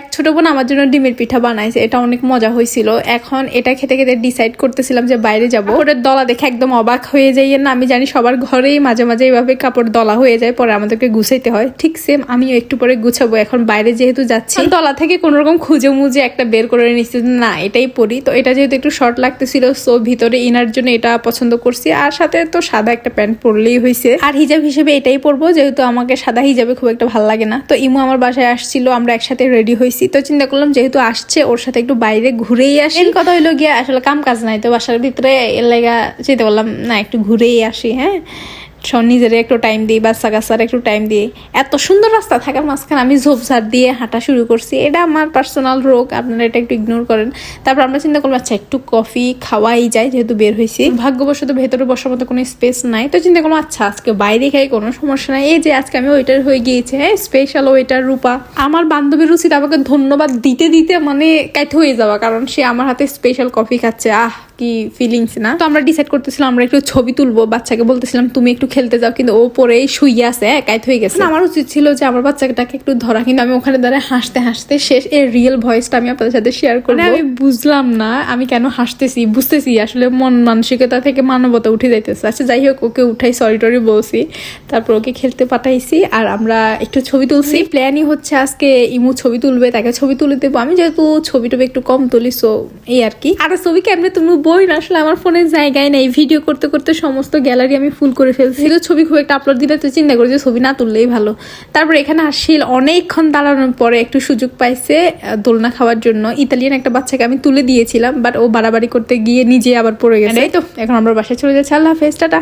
এক ছোট বোন আমার জন্য ডিমের পিঠা বানাইছে, এটা অনেক মজা হয়েছিল। এখন এটা খেতে খেতে ডিসাইড করতেছিলাম যে বাইরে যাব। ওটার দলা দেখে একদম অবাক হয়ে যাই না, আমি জানি সবার ঘরেই মাঝে মাঝে এইভাবে কাপড় দলা হয়ে যায়, পরে আমাদেরকে গুছাইতে হয়। ঠিক সেম আমিও একটু পরে গুছাবো, এখন বাইরে যেহেতু যাচ্ছি। দলা থেকে কোন রকম খুঁজে মুজে একটা বের করে নিচ্ছি না, এটাই পরি। তো এটা যেহেতু একটু শর্ট লাগতেছিল সো ভিতরে ইনার জন্য এটা পছন্দ করছি। আর সাথে তো সাদা একটা প্যান্ট পরলেই হয়েছে আর হিজাব হিসেবে এটাই পরবো, যেহেতু আমাকে সাদা হিজাবে খুব একটা ভালো লাগে না। তো ইমু আমার বাসায় আসছিল, আমরা একসাথে রেডি হয়েছি তো চিন্তা করলাম যেহেতু আসছে, ওর সাথে একটু বাইরে ঘুরেই আসি। কথা হইল গিয়া, আসলে কাম কাজ নাই, তো বাসার ভিতরে এলাকা চিন্তা করলাম না, একটু ঘুরেই আসি হ্যাঁ? সব নিজের একটু টাইম দিই, বাচ্চা কাচ্চার একটু টাইম দিই। এত সুন্দর রাস্তা থাকার মাঝখানে আমি ঝোপঝাড় দিয়ে হাঁটা শুরু করছি। এটা আমার পার্সোনাল রোগ আপনারা এটা একটু ইগনোর করেন। তারপর আমরা চিন্তা করলাম আচ্ছা একটু কফি খাওয়াই যায় যেহেতু বের হয়েছি। ভাগ্যবশত ভেতরে বসার মতো কোনো স্পেস নাই। তো চিন্তা করলাম আচ্ছা আজকে বাইরে খাই, কোনো সমস্যা নাই। এই যে আজকে আমি ওইটার হয়ে গিয়েছে হ্যাঁ স্পেশাল ওইটার রূপা। আমার বান্ধবীর রুচিত আমাকে ধন্যবাদ দিতে দিতে মানে কাইতে হয়ে যাওয়া, কারণ সে আমার হাতে স্পেশাল কফি খাচ্ছে। আহ কি ফিলিংস না? তো আমরা ডিসাইড করতেছিলাম আমরা একটু ছবি তুলবো বাচ্চাকে বলতেছিলাম তুমি একটু খেলতে যাও। কিন্তু ও পরেই শুয়ে আছে কাইত হয়ে গেছে। আমার উচিত ছিল যে আমার বাচ্চাটাকে একটু ধরা কিন্তু আমি ওখানে দাঁড়ায় হাসতে হাসতে শেষ এর রিয়েল ভয়েসটা আমি আপনাদের সাথে শেয়ার করব। আমি বুঝলাম না আমি কেন হাসতেছি বুঝতেছি আসলে মন মানসিকতা থেকে মানবতা উঠে যাইতেছে। আচ্ছা যাই হোক ওকে উঠাই সরি টরি বলছি। তারপর ওকে খেলতে পাঠাইছি আর আমরা একটু ছবি তুলছি। প্ল্যানই হচ্ছে আজকে ইমু ছবি তুলবে তাকে ছবি তুলে দেবো। আমি যেহেতু ছবি টবি একটু কম তুলি সো এই আর কি। আর ছবি কেমনে তুমি বই না আসলে আমার ফোনের জায়গায় নেই। ভিডিও করতে করতে সমস্ত গ্যালারি আমি ফুল করে ফেলছি। তো ছবি খুব একটা আপলোড দিলে তো চিন্তা করি যে ছবি না তুললেই ভালো। তারপর এখানে আসিল অনেকক্ষণ দাঁড়ানোর পরে একটু সুযোগ পাইছে দোলনা খাওয়ার জন্য। ইতালিয়ান একটা বাচ্চাকে আমি তুলে দিয়েছিলাম বাট ও বাড়াবাড়ি করতে গিয়ে নিজে আবার পড়ে গেছে। তাই তো এখন আমরা বাসায় চলে যাচ্ছি। আল্লাহ হাফেজ টাটা।